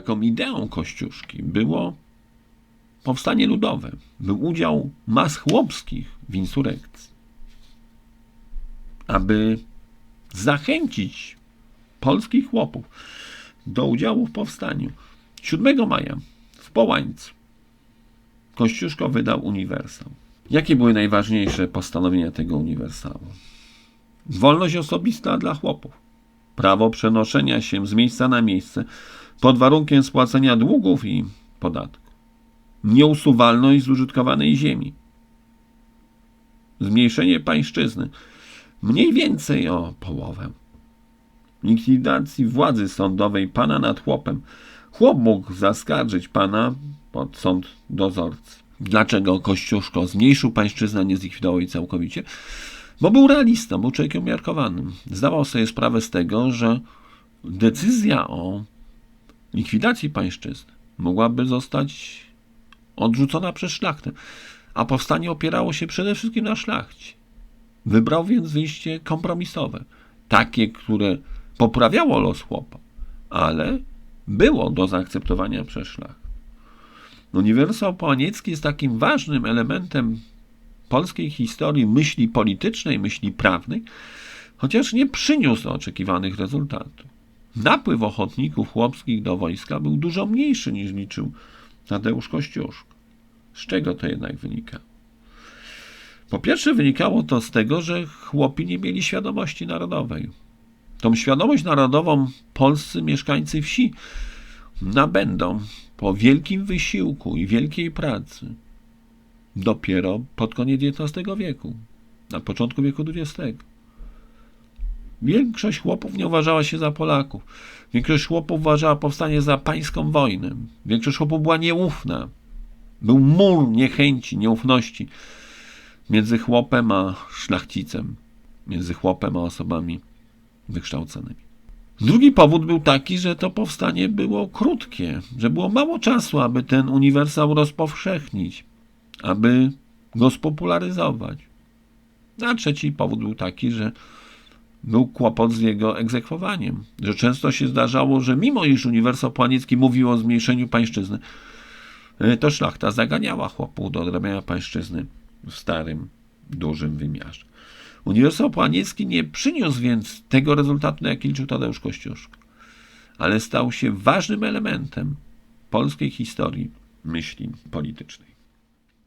taką ideą Kościuszki było powstanie ludowe, był udział mas chłopskich w insurekcji. Aby zachęcić polskich chłopów do udziału w powstaniu. 7 maja w Połańcu Kościuszko wydał uniwersał. Jakie były najważniejsze postanowienia tego uniwersału? Wolność osobista dla chłopów, prawo przenoszenia się z miejsca na miejsce pod warunkiem spłacenia długów i podatków, nieusuwalność zużytkowanej ziemi, zmniejszenie pańszczyzny mniej więcej o połowę, likwidacji władzy sądowej pana nad chłopem. Chłop mógł zaskarżyć pana pod sąd dozorcy. Dlaczego Kościuszko zmniejszył pańszczyznę, nie zlikwidował jej całkowicie? Bo był realistą, był człowiekiem umiarkowanym. Zdawał sobie sprawę z tego, że decyzja o likwidacji pańszczyzny mogłaby zostać odrzucona przez szlachtę, a powstanie opierało się przede wszystkim na szlachcie. Wybrał więc wyjście kompromisowe, takie, które poprawiało los chłopa, ale było do zaakceptowania przez szlachtę. Uniwersał Połaniecki jest takim ważnym elementem polskiej historii myśli politycznej, myśli prawnej, chociaż nie przyniósł oczekiwanych rezultatów. Napływ ochotników chłopskich do wojska był dużo mniejszy niż liczył Tadeusz Kościuszko. Z czego to jednak wynika? Po pierwsze, wynikało to z tego, że chłopi nie mieli świadomości narodowej. Tą świadomość narodową polscy mieszkańcy wsi nabędą po wielkim wysiłku i wielkiej pracy dopiero pod koniec XIX wieku, na początku wieku XX. Większość chłopów nie uważała się za Polaków. Większość chłopów uważała powstanie za pańską wojnę. Większość chłopów była nieufna. Był mur niechęci, nieufności między chłopem a szlachcicem, między chłopem a osobami wykształconymi. Drugi powód był taki, że to powstanie było krótkie, że było mało czasu, aby ten uniwersał rozpowszechnić, aby go spopularyzować. A trzeci powód był taki, że był kłopot z jego egzekwowaniem, że często się zdarzało, że mimo iż uniwersał Płaniecki mówił o zmniejszeniu pańszczyzny, to szlachta zaganiała chłopów do odrabiania pańszczyzny w starym, dużym wymiarze. Uniwersał Płaniecki nie przyniósł więc tego rezultatu, jaki liczył Tadeusz Kościuszko, ale stał się ważnym elementem polskiej historii myśli politycznej.